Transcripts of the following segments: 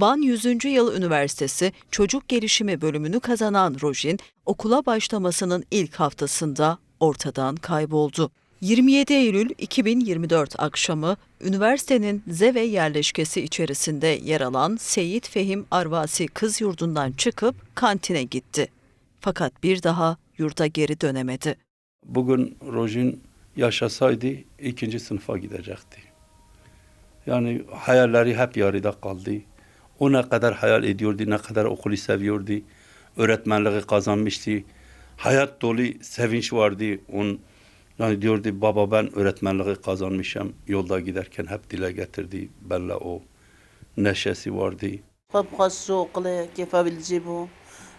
Van 100. Yıl Üniversitesi Çocuk Gelişimi bölümünü kazanan Rojin, okula başlamasının ilk haftasında ortadan kayboldu. 27 Eylül 2024 akşamı üniversitenin Zeve yerleşkesi içerisinde yer alan Seyit Fehim Arvasi Kız Yurdu'ndan çıkıp kantine gitti. Fakat bir daha yurda geri dönemedi. Bugün Rojin yaşasaydı ikinci sınıfa gidecekti. Yani hayalleri hep yarıda kaldı. O ne kadar hayal ediyordu, ne kadar okulu seviyordu. Öğretmenliği kazanmıştı. Hayat dolu sevinç vardı. Onun yani diyordu baba ben öğretmenliği kazanmışım. Yolda giderken hep dile getirdi. Benle o neşesi vardı. Tabi kaçışı okulu kefabilci bu.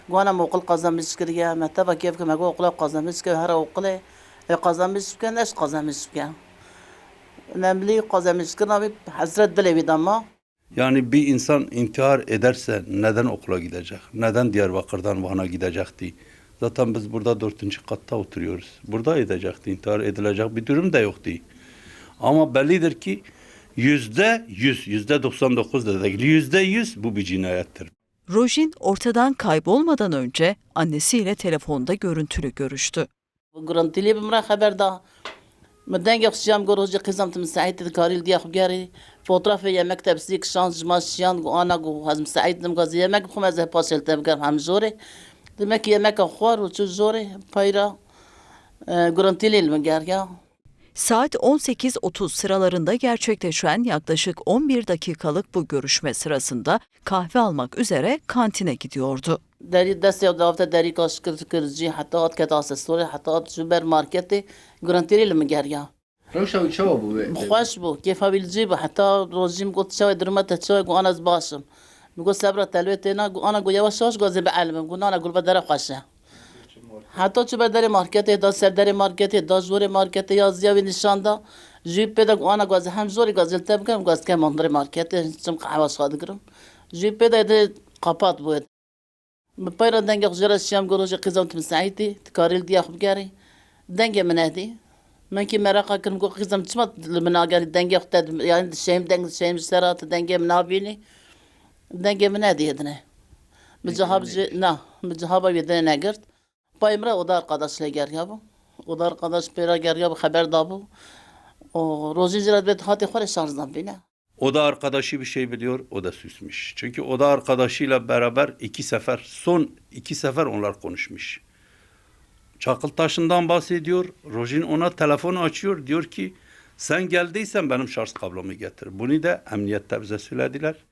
Guanam okul kazanmış kirge. Mehtaba kefkime okula kazanmış kirge. Her okulu kazanmış kirge. Neş kazanmış kirge. Nemli kazanmış kirge. Hazret dile bir. Yani bir insan intihar ederse neden okula gidecek? Neden Diyarbakır'dan Van'a gidecekti? Zaten biz burada dördüncü katta oturuyoruz. Burada edecekti. intihar edilecek bir durum da yoktu. Ama bellidir ki yüzde yüz, yüzde 99 da değil, yüzde yüz bu bir cinayettir. Rojin ortadan kaybolmadan önce annesiyle telefonda görüntülü görüştü. مدن مدنگ شیام گروه روزی قسم تم سعید کاری دیا خو گری. فوتراف یا مکتب سیک شانس جماشیان گو آنا گو هزم سعید نم گازی. یمک بخوم از پاسل تبگر هم زوره. دمک یمک خوار و چو زوره. پایرا آه، گرانتیلیل مگر یا؟ Saat 18.30 sıralarında gerçekleşen yaklaşık 11 dakikalık bu görüşme sırasında kahve almak üzere kantine gidiyordu. داری دست یا دافته داری کاش کرد کرجی حتی آت که تاسه سوری حتی آت سوپر مارکتی گرانتری لمگریا روشا و چاوا بو خوش بو کیف بیل بو حتی روزیم گفت چای درمت چای گو آن از باشم میگو صبر تلویت اینا گو آنا گو یواش یواش گازی به علمم گو نانا گل بدر خوشه حتی چو بدر مارکت دا سر در مارکت دا زور مارکت یا زیاوی نشان دا جیب پیدا گو آنا گاز هم زوری گازل تب کنم گاز که مندر مارکت چم قهوه شاد گرم جیب پیدا ده قپات بود بپایرا دنگ خجرا شیام گروش قیزم تمسعیتی تکاریل دیا خوب گری دنگ منادی من کی merak kırım ko kızım çıma menagari denge xted yani şeyim denge şeyim serat denge menabini denge mena diyedine Mücahab na mücahaba yedine negert Paymra o da arkadaşla ger ya bu o da arkadaş pera ger ya bu haber da bu o rozi zirat hati khore şarjdan bina O da arkadaşı bir şey biliyor, o da süsmüş. Çünkü o da arkadaşıyla beraber iki sefer, son iki sefer onlar konuşmuş. Çakıltaş'ından bahsediyor. Rojin ona telefonu açıyor. Diyor ki sen geldiysen benim şarj kablomu getir. Bunu da emniyette bize söylediler.